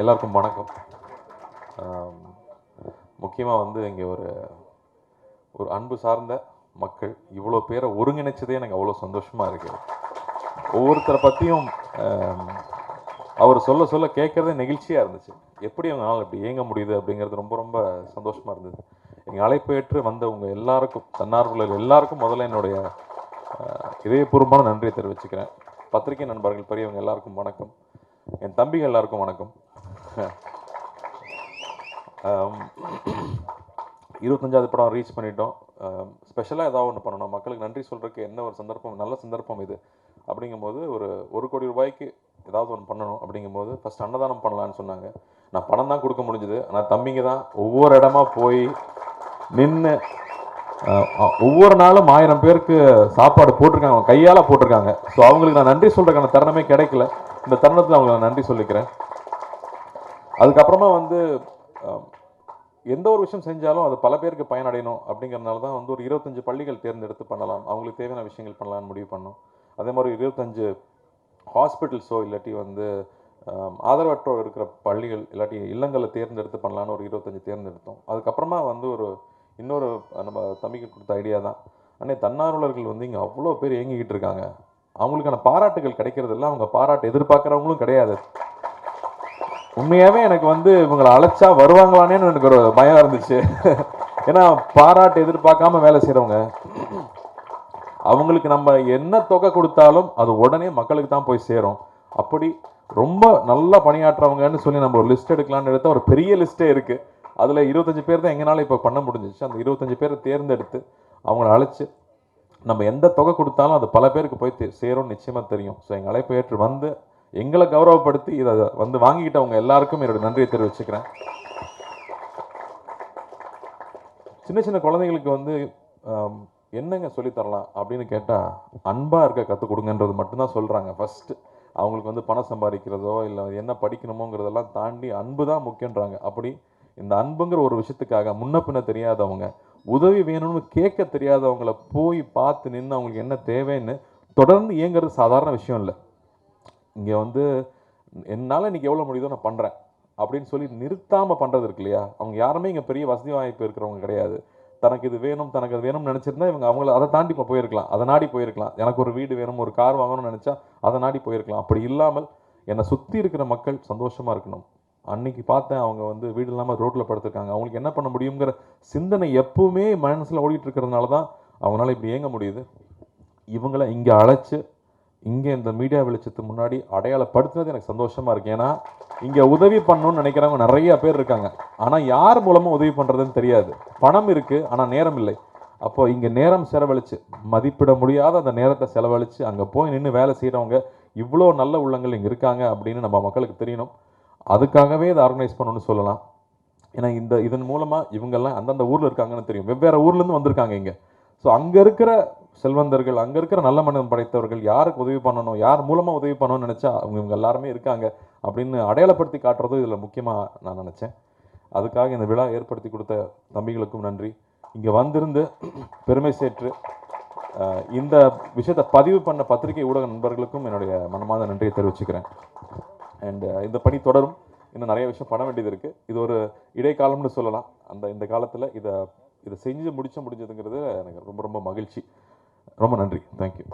எல்லாருக்கும் வணக்கம். முக்கியமாக வந்து இங்கே ஒரு ஒரு அன்பு சார்ந்த மக்கள் இவ்வளோ பேரை ஒருங்கிணைச்சதே எனக்கு அவ்வளோ சந்தோஷமாக இருக்குது ஒவ்வொருத்தரை பற்றியும் அவர் சொல்ல சொல்ல கேட்குறதே நெகிழ்ச்சியாக இருந்துச்சு. எப்படி அவங்களால இப்படி இயங்க முடியுது அப்படிங்கிறது ரொம்ப ரொம்ப சந்தோஷமாக இருந்தது. எங்கள் அழைப்பு ஏற்று வந்தவங்க எல்லாருக்கும் தன்னார்வலர்கள் எல்லாருக்கும் முதல்ல என்னுடைய இதயபூர்வமான நன்றியை தெரிவிச்சுக்கிறேன். பத்திரிகை நண்பர்கள் பெரியவங்க எல்லாருக்கும் வணக்கம். என் தம்பிகள் எல்லாருக்கும் வணக்கம். இருபத்தஞ்சாவது படம் ரீச் பண்ணிட்டோம். ஸ்பெஷலாக ஏதாவது ஒன்று பண்ணணும். மக்களுக்கு நன்றி சொல்கிறதுக்கு என்ன ஒரு சந்தர்ப்பம் நல்ல சந்தர்ப்பம் இது. அப்படிங்கும்போது ஒரு ஒரு கோடி ரூபாய்க்கு ஏதாவது ஒன்று பண்ணணும் அப்படிங்கும்போது ஃபஸ்ட் அன்னதானம் பண்ணலான்னு சொன்னாங்க. நான் பணம் தான் கொடுக்க முடிஞ்சுது. ஆனால் தம்பிங்க தான் ஒவ்வொரு இடமா போய் நின்று ஒவ்வொரு நாளும் ஆயிரம் பேருக்கு சாப்பாடு போட்டிருக்காங்க. கையால் போட்டிருக்காங்க. ஸோ அவங்களுக்கு நான் நன்றி சொல்கிறதுக்கான தருணமே கிடைக்கல. இந்த தருணத்தில் அவங்களுக்கு நான் நன்றி சொல்லிக்கிறேன். அதுக்கப்புறமா வந்து எந்த ஒரு விஷயம் செஞ்சாலும் அது பல பேருக்கு பயனடையணும் அப்படிங்கிறனால தான் வந்து ஒரு இருபத்தஞ்சு பள்ளிகள் தேர்ந்தெடுத்து பண்ணலாம். அவங்களுக்கு தேவையான விஷயங்கள் பண்ணலாம்னு முடிவு பண்ணோம். அதே மாதிரி இருபத்தஞ்சு ஹாஸ்பிட்டல்ஸோ இல்லாட்டி வந்து ஆதரவற்றோர் இருக்கிற பள்ளிகள் இல்லாட்டி இல்லங்களை தேர்ந்தெடுத்து பண்ணலான்னு ஒரு இருபத்தஞ்சு தேர்ந்தெடுத்தோம். அதுக்கப்புறமா வந்து ஒரு இன்னொரு நம்ம தம்பிக்கு கொடுத்த ஐடியா தான். அண்ணே தன்னார்வலர்கள் வந்து இங்கே அவ்வளோ பேர் இயங்கிக்கிட்டு இருக்காங்க. அவங்களுக்கான பாராட்டுகள் கிடைக்கிறதில்ல. அவங்க பாராட்டு எதிர்பார்க்குறவங்களும் கிடையாது. உண்மையாகவே எனக்கு வந்து இவங்களை அழைச்சா வருவாங்களானேன்னு எனக்கு ஒரு பயம் இருந்துச்சு. ஏன்னா பாராட்டு எதிர்பார்க்காம வேலை செய்கிறவங்க அவங்களுக்கு நம்ம என்ன தொகை கொடுத்தாலும் அது உடனே மக்களுக்கு தான் போய் சேரும். அப்படி ரொம்ப நல்லா பணியாற்றுறவங்கன்னு சொல்லி நம்ம ஒரு லிஸ்ட் எடுக்கலாம்னு எடுத்தால் ஒரு பெரிய லிஸ்ட்டே இருக்குது அதில் இருபத்தஞ்சி பேர் தான் எங்கனாலும் இப்போ பண்ண முடிஞ்சிச்சு. அந்த இருபத்தஞ்சி பேரை தேர்ந்தெடுத்து அவங்கள அழைச்சி நம்ம எந்த தொகை கொடுத்தாலும் அது பல பேருக்கு போய் சேரும்னு நிச்சயமாக தெரியும். ஸோ எங்கள் அழைப்பு ஏற்று வந்து எங்களை கௌரவப்படுத்தி இதை வந்து வாங்கிக்கிட்டவங்க எல்லாருக்கும் என்னுடைய நன்றியை தெரிவிச்சுக்கிறேன். சின்ன சின்ன குழந்தைங்களுக்கு வந்து என்னங்க சொல்லித் தரலாம் அப்படின்னு கேட்டால் அன்பாக இருக்க கற்றுக் கொடுங்கன்றது மட்டும்தான் சொல்கிறாங்க ஃபஸ்ட்டு அவங்களுக்கு வந்து பணம் சம்பாதிக்கிறதோ இல்லை என்ன படிக்கணுமோங்கிறதெல்லாம் தாண்டி அன்பு தான் முக்கியன்றாங்க அப்படி இந்த அன்புங்கிற ஒரு விஷயத்துக்காக முன்ன பின்ன தெரியாதவங்க உதவி வேணும்னு கேட்க தெரியாதவங்கள போய் பார்த்து நின்று அவங்களுக்கு என்ன தேவைன்னு தொடர்ந்து இயங்குறது சாதாரண விஷயம் இல்லை. இங்கே வந்து என்னால் இன்றைக்கி எவ்வளோ முடியுதோ நான் பண்ணுறேன் அப்படின்னு சொல்லி நிறுத்தாமல் பண்ணுறது இருக்கு இல்லையா? அவங்க யாருமே இங்கே பெரிய வசதி வாய்ப்பு இருக்கிறவங்க கிடையாது. தனக்கு இது வேணும் தனக்கு அது வேணும்னு நினச்சிருந்தா இவங்க அவங்கள அதை தாண்டி இப்போ போயிருக்கலாம். அதை நாடி போயிருக்கலாம். எனக்கு ஒரு வீடு வேணும் ஒரு கார் வாங்கணும்னு நினச்சா அதை நாடி போயிருக்கலாம். அப்படி இல்லாமல் என்னை சுற்றி இருக்கிற மக்கள் சந்தோஷமாக இருக்கணும். அன்னைக்கு பார்த்தேன் அவங்க வந்து வீடு இல்லாமல் ரோட்டில் படுத்துருக்காங்க. அவங்களுக்கு என்ன பண்ண முடியுங்கிற சிந்தனை எப்பவுமே மனசில் ஓடிட்டு இருக்கிறதுனால தான் அவங்களால இப்படி இயங்க முடியுது. இவங்கள இங்கே அழைச்சி இங்கே இந்த மீடியா வெளிச்சத்துக்கு முன்னாடி அடையாளப்படுத்துனது எனக்கு சந்தோஷமாக இருக்குது ஏன்னா இங்கே உதவி பண்ணணும்னு நினைக்கிறவங்க நிறைய பேர் இருக்காங்க. ஆனால் யார் மூலமாக உதவி பண்ணுறதுன்னு தெரியாது. பணம் இருக்குது ஆனால் நேரம் இல்லை. அப்போ இங்கே நேரம் செலவழித்து மதிப்பிட முடியாத அந்த நேரத்தை செலவழிச்சு அங்கே போய் நின்று வேலை செய்கிறவங்க இவ்வளோ நல்ல உள்ளங்கள் இங்கே இருக்காங்க அப்படின்னு நம்ம மக்களுக்கு தெரியணும். அதுக்காகவே இதை ஆர்கனைஸ் பண்ணணும்னு சொல்லலாம். ஏன்னா இந்த இதன் மூலமாக இவங்கெல்லாம் அந்தந்த ஊரில் இருக்காங்கன்னு தெரியும். வெவ்வேறு ஊர்லேருந்து வந்திருக்காங்க இங்கே. ஸோ அங்கே இருக்கிற செல்வந்தர்கள் அங்கே இருக்கிற நல்ல மனம் படைத்தவர்கள் யாருக்கு உதவி பண்ணணும் யார் மூலமாக உதவி பண்ணணும்னு நினச்சா அவங்க இவங்க எல்லாருமே இருக்காங்க அப்படின்னு அடையாளப்படுத்தி காட்டுறது இதில் முக்கியமாக நான் நினச்சேன். அதுக்காக இந்த விழா ஏற்படுத்தி கொடுத்த தம்பிகளுக்கும் நன்றி. இங்கே வந்திருந்து பெருமை சேற்று இந்த விஷயத்தை பதிவு பண்ண பத்திரிகை ஊடக நண்பர்களுக்கும் என்னுடைய மனமார்ந்த நன்றியை தெரிவிச்சுக்கிறேன். அண்ட் இந்த பணி தொடரும். இன்னும் நிறைய விஷயம் பண்ண வேண்டியது இருக்குது இது ஒரு இடைக்காலம்னு சொல்லலாம். அந்த இந்த காலத்தில் இதை இதை செஞ்சு முடிச்ச முடிஞ்சதுங்கிறது எனக்கு ரொம்ப ரொம்ப மகிழ்ச்சி. ரொம்ப நன்றி. தேங்க்யூ